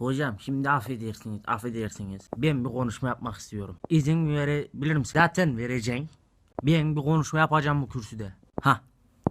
Hocam şimdi affedersiniz, affedersiniz. Ben bir konuşma yapmak istiyorum. İzin verebilir misin? Zaten vereceğim. Ben bir konuşma yapacağım bu kürsüde. Ha.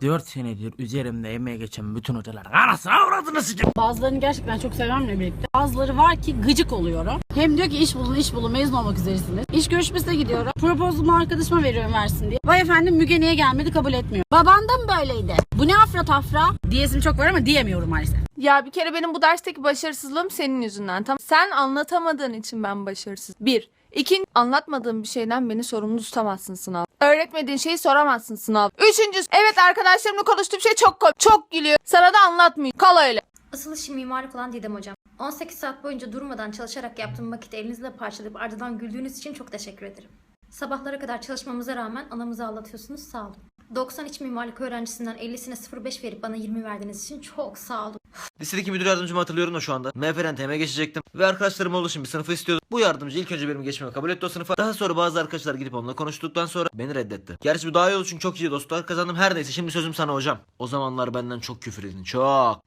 4 senedir üzerimde emeğe geçen bütün hocaların anasını avradını sikeyim. Bazılarını gerçekten çok sevmemle birlikte. Bazıları var ki gıcık oluyorum. Hem diyor ki iş bulun iş bulun mezun olmak üzeresiniz. İş görüşmesine gidiyorum. Proposalımı arkadaşıma veriyorum versin diye. Vay efendim Müge niye gelmedi kabul etmiyor. Baban da mı böyleydi? Bu ne afra tafra? Diyesim çok var ama diyemiyorum maalesef. Ya bir kere benim bu dersteki başarısızlığım senin yüzünden. Tamam. Sen anlatamadığın için ben başarısız. Bir. İkinci, anlatmadığın bir şeyden beni sorumlu tutamazsın sınav. Öğretmediğin şeyi soramazsın sınav. Üçüncüsü, evet arkadaşlarımla konuştuğum şey çok komik, çok gülüyor. Sana da anlatmayayım. Kal öyle. Asıl işim mimarlık olan Didem Hocam. 18 saat boyunca durmadan çalışarak yaptığım vakiti elinizle parçalayıp ardından güldüğünüz için çok teşekkür ederim. Sabahlara kadar çalışmamıza rağmen anamızı ağlatıyorsunuz sağ olun. 90 iç mimarlık öğrencisinden 50'sine 05 verip bana 20 verdiğiniz için çok sağ olun. Lisedeki müdür yardımcımı hatırlıyorum da şu anda. MFR'den TM'ye geçecektim. Ve arkadaşlarım olduğu için bir sınıfı istiyordu. Bu yardımcı ilk önce benim geçmemi kabul etti o sınıfa. Daha sonra bazı arkadaşlar gidip onunla konuştuktan sonra beni reddetti. Gerçi bu daha iyi oldu çünkü çok iyi dostlar kazandım. Her neyse şimdi sözüm sana hocam. O zamanlar benden çok küfür edin. Çok.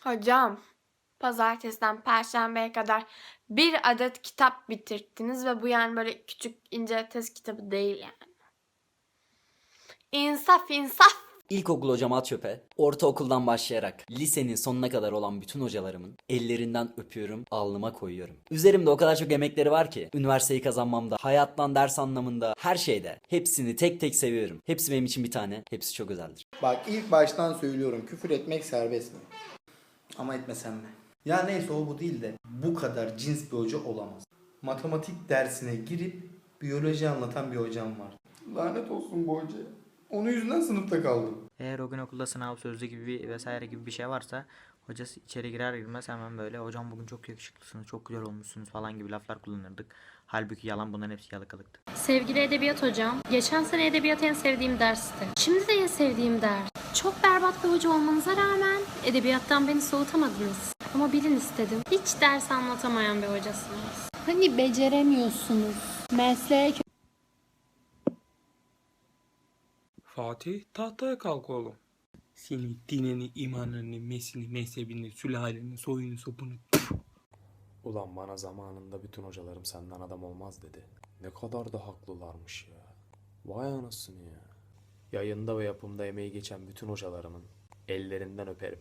Hocam, pazartesiden perşembeye kadar bir adet kitap bitirttiniz ve bu yani böyle küçük ince test kitabı değil yani. İnsaf insaf. İlkokul hocam at çöpe, ortaokuldan başlayarak lisenin sonuna kadar olan bütün hocalarımın ellerinden öpüyorum, alnıma koyuyorum. Üzerimde o kadar çok emekleri var ki, üniversiteyi kazanmamda, hayattan ders anlamında, her şeyde. Hepsini tek tek seviyorum. Hepsi benim için bir tane, hepsi çok özeldir. Bak ilk baştan söylüyorum küfür etmek serbest mi? Ama etmesem mi? Ya neyse o bu değil de bu kadar cins bir hoca olamaz. Matematik dersine girip biyoloji anlatan bir hocam var. Lanet olsun bu hocaya. Onun yüzünden sınıfta kaldım. Eğer o gün okulda sınav sözlü gibi vesaire gibi bir şey varsa hocası içeri girer girmez hemen böyle hocam bugün çok yakışıklısınız, çok güzel olmuşsunuz falan gibi laflar kullanırdık. Halbuki yalan bunların hepsi yalakalıktı. Sevgili edebiyat hocam, geçen sene edebiyat en sevdiğim dersti. Şimdi de en sevdiğim ders. Çok berbat bir hoca olmanıza rağmen edebiyattan beni soğutamadınız. Ama bilin istedim, hiç ders anlatamayan bir hocasınız. Hani beceremiyorsunuz, mesleğe Fatih tahtaya kalk oğlum. Seni dinini, imanını, mesini, mezhebini, sülaleni, soyunu, sopunu. Ulan bana zamanında bütün hocalarım senden adam olmaz dedi. Ne kadar da haklılarmış ya. Vay anasını ya. Yayında ve yapımda emeği geçen bütün hocalarımın ellerinden öperim.